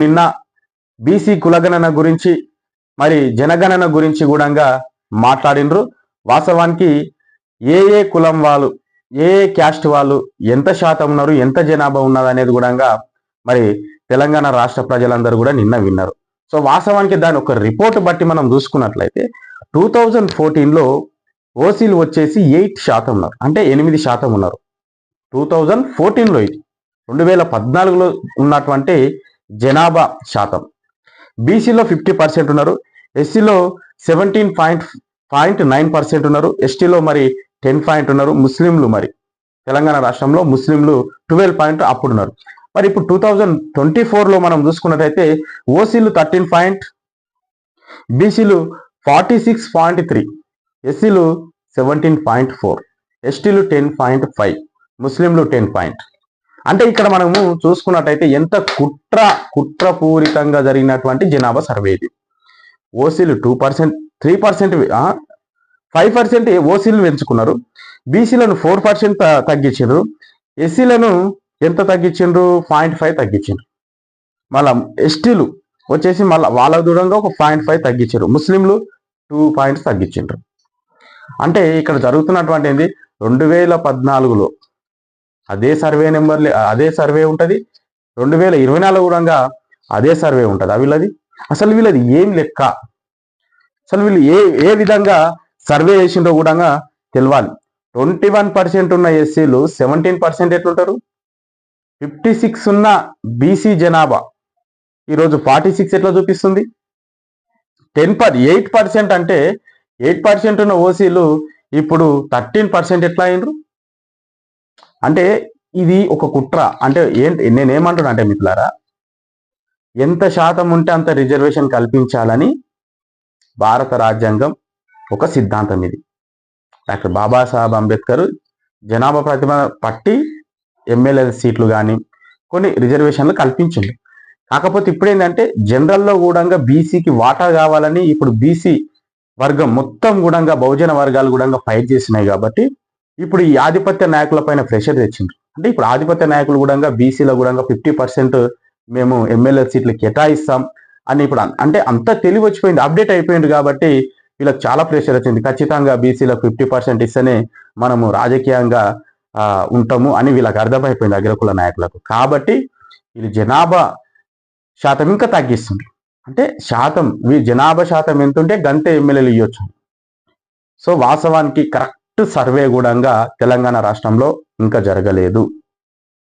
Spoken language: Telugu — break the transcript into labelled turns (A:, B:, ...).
A: నిన్న బీసీ కులగణన గురించి మరి జనగణన గురించి కూడా మాట్లాడినరు. వాస్తవానికి ఏ ఏ కులం వాళ్ళు ఏ ఏ క్యాస్ట్ వాళ్ళు ఎంత శాతం ఉన్నారు ఎంత జనాభా ఉన్నది అనేది కూడా మరి తెలంగాణ రాష్ట్ర ప్రజలందరూ కూడా నిన్న విన్నారు. సో వాస్తవానికి దాని ఒక రిపోర్ట్ బట్టి మనం చూసుకున్నట్లయితే టూ థౌజండ్ ఫోర్టీన్లో ఓసీలు వచ్చేసి ఎయిట్ శాతం ఉన్నారు. అంటే ఎనిమిది శాతం ఉన్నారు. టూ థౌజండ్ ఫోర్టీన్లో ఇది. రెండు వేల పద్నాలుగులో ఉన్నటువంటి జనాభా శాతం. బీసీలో ఫిఫ్టీ పర్సెంట్ ఉన్నారు ఎస్సీలో seventeen point point nine percent ఉన్నారు ఎస్టీలో మరి టెన్ పాయింట్ ఉన్నారు ముస్లింలు మరి. తెలంగాణ రాష్ట్రంలో ముస్లింలు ట్వెల్వ్ పాయింట్ అప్పుడు ఉన్నారు. మరి ఇప్పుడు టూ థౌజండ్ ట్వంటీ ఫోర్లో మనం చూసుకున్నట్టయితే ఓసీలు థర్టీన్ పాయింట్ బీసీలు ఫార్టీ సిక్స్ పాయింట్ త్రీ ఎస్సీలు సెవెంటీన్ పాయింట్ ఫోర్ ఎస్టీలు టెన్ పాయింట్ ఫైవ్ ముస్లింలు టెన్ పాయింట్ అంటే ఇక్కడ మనము చూసుకున్నట్టయితే ఎంత కుట్ర కుట్రపూరితంగా జరిగినటువంటి జనాభా సర్వే ఇది. ఓసీలు two percent three percent five percent ఓసీలు పెంచుకున్నారు. బీసీలను ఫోర్ పర్సెంట్ తగ్గించారు ఎస్సీలను ఎంత తగ్గించిండ్రు? Point five తగ్గించిండ్రు. మళ్ళా ఎస్టీలు వచ్చేసి మళ్ళీ వాళ్ళ దూరంగా ఒక పాయింట్ ఫైవ్ తగ్గించారు ముస్లింలు టూ పాయింట్స్ తగ్గించిండ్రు. అంటే ఇక్కడ జరుగుతున్నటువంటి ఏంది? రెండు వేల పద్నాలుగులో అదే సర్వే నెంబర్లే అదే సర్వే ఉంటుంది. రెండు వేల ఇరవై నాలుగు కూడా అదే సర్వే ఉంటుంది వీళ్ళది? అసలు వీళ్ళది ఏం లెక్క? అసలు వీళ్ళు ఏ ఏ విధంగా సర్వే చేసిండో కూడా తెలియాలి ట్వంటీ వన్ పర్సెంట్ ఉన్న ఎస్సీలు సెవెంటీన్ పర్సెంట్ ఎట్లుంటారు? ఫిఫ్టీ సిక్స్ ఉన్న బీసీ జనాభా. ఈరోజు ఫార్టీ సిక్స్ ఎట్లా చూపిస్తుంది? టెన్ పర్ ఎయిట్ పర్సెంట్ అంటే ఎయిట్ పర్సెంట్ ఉన్న ఓసీలు ఇప్పుడు థర్టీన్ పర్సెంట్ ఎట్లా అయినరు? అంటే ఇది ఒక కుట్ర. అంటే ఏంటి నేనేమంటున్నా అంటే మిత్రులారా ఎంత శాతం ఉంటే అంత రిజర్వేషన్ కల్పించాలని భారత రాజ్యాంగం ఒక సిద్ధాంతం ఇది. డాక్టర్ బాబాసాహెబ్ అంబేద్కర్ జనాభా ప్రతిభ పట్టి ఎమ్మెల్యే సీట్లు కానీ కొన్ని రిజర్వేషన్లు కల్పించింది కాకపోతే ఇప్పుడు ఏంటంటే జనరల్లో కూడా బీసీకి వాటా కావాలని ఇప్పుడు బీసీ వర్గం మొత్తం కూడా బహుజన వర్గాలు కూడా ఫైట్ చేసినాయి కాబట్టి ఇప్పుడు ఈ ఆధిపత్య నాయకుల పైన ప్రెషర్ తెచ్చింది అంటే ఇప్పుడు ఆధిపత్య నాయకులు కూడా బీసీలో కూడా ఫిఫ్టీ పర్సెంట్ మేము ఎమ్మెల్యే సీట్లు కేటాయిస్తాం అని ఇప్పుడు అంటే అంత తెలివి వచ్చిపోయింది. అప్డేట్ అయిపోయింది కాబట్టి వీళ్ళకి చాలా ప్రెషర్ వచ్చింది. ఖచ్చితంగా బీసీలకు ఫిఫ్టీ పర్సెంట్ ఇస్తేనే మనము రాజకీయంగా ఉంటాము అని వీళ్ళకి అర్థమైపోయింది అగ్రకుల నాయకులకు. కాబట్టి వీళ్ళు జనాభా శాతం ఇంకా తగ్గిస్తుంది అంటే శాతం వీ జనాభా శాతం ఎంత ఉంటే గంటే ఎమ్మెల్యేలు ఇవ్వచ్చు సో వాస్తవానికి కరెక్ట్ సర్వే కూడా తెలంగాణ రాష్ట్రంలో ఇంకా జరగలేదు.